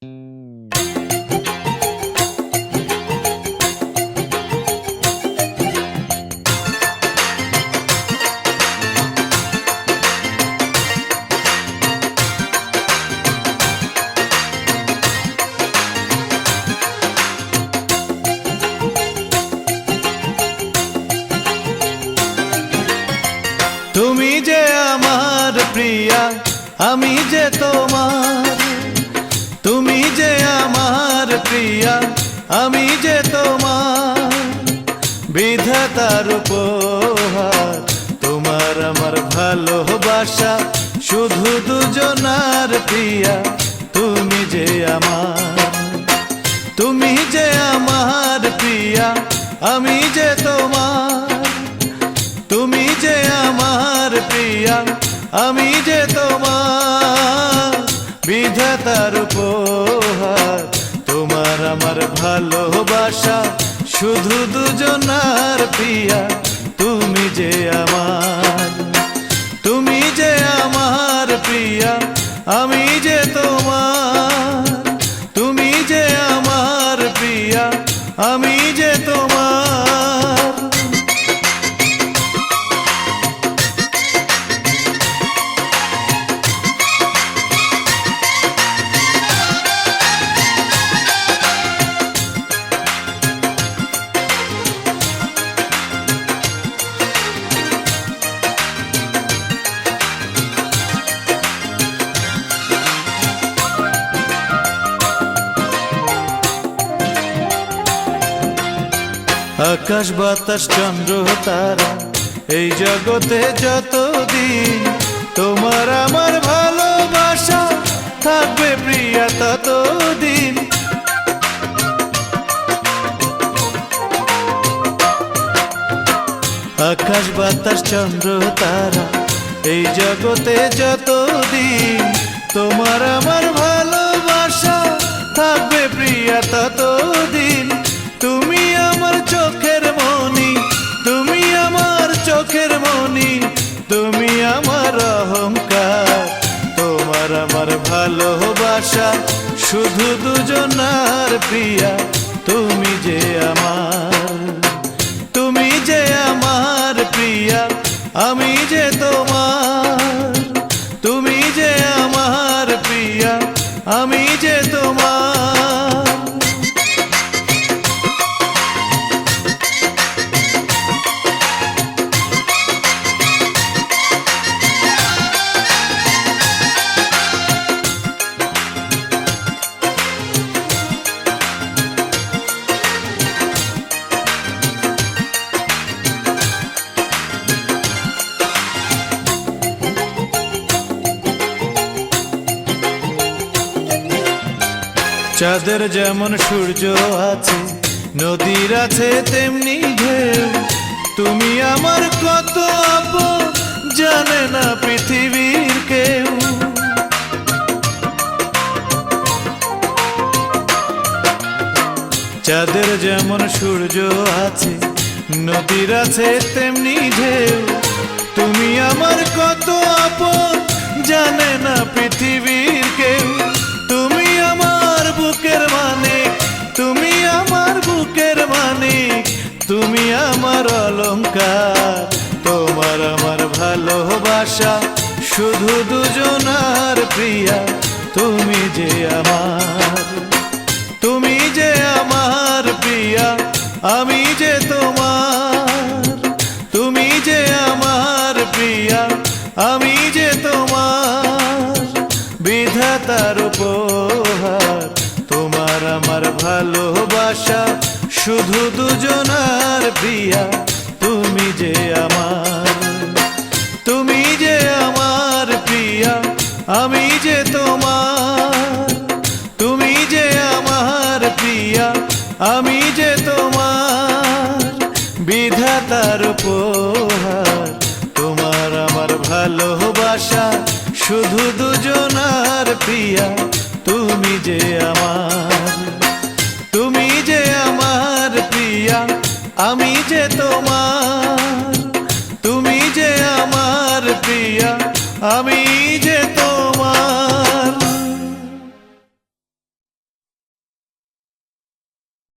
তুমি যে আমার প্রিয়া আমি যে তোমার তুমি যে আমার প্রিয়া, আমি যে তোমার বিধাতার উপহার। তোমার আমার ভালোবাসা শুধু দুজনার প্রিয়া, তুমি যে আমার। তুমি যে আমার প্রিয়া, আমি যে তোমার। তুমি যে আমার প্রিয়া, আমি যে তোমার। বিধাতার উপহার। তোমার আমার ভালোবাসা শুধু দুজনার আকাশ বাতাস, চন্দ্র, তারা, এই জগতে যতদিন তোমার আমার ভালোবাসা থাকবে প্রিয়া ততদিন। আকাশ বাতাস, চন্দ্র, তারা, এই জগতে যতদিন ভালোবাসা শুধু দুজনার প্রিয়া তুমি যে আমার তুমি যে আমার প্রিয়া আমি যে চাঁদের যেমন সূর্য আছে, নদীর আছে, তেমনি ঢেউ। তুমি আমার কত জানে না পৃথিবীর কেউ। চাঁদের যেমন সূর্য আছে, নদীর আছে, তেমনি ঢেউ। তুমি আমার কত আপন, জানে না পৃথিবীর কেউ। আমার অলংকার, তোমার আমার ভালোবাসা, শুধু দুজনার প্রিয়া, তুমি যে আমার। তুমি যে আমার প্রিয়া, আমি যে তোমার। তুমি যে আমার প্রিয়া, আমি যে তোমার। বিধাতার উপহার, তোমার আমার ভালোবাসা শুধু দুজনার প্রিয়া, তুমি যে আমার। তুমি যে আমার প্রিয়া, আমি যে তোমার। তুমি যে আমার প্রিয়া, আমি যে তোমার। বিধাতার উপহার, তোমার আমার ভালোবাসা, শুধু দুজনার প্রিয়া তোমার তুমি যে আমার প্রিয়া আমি যে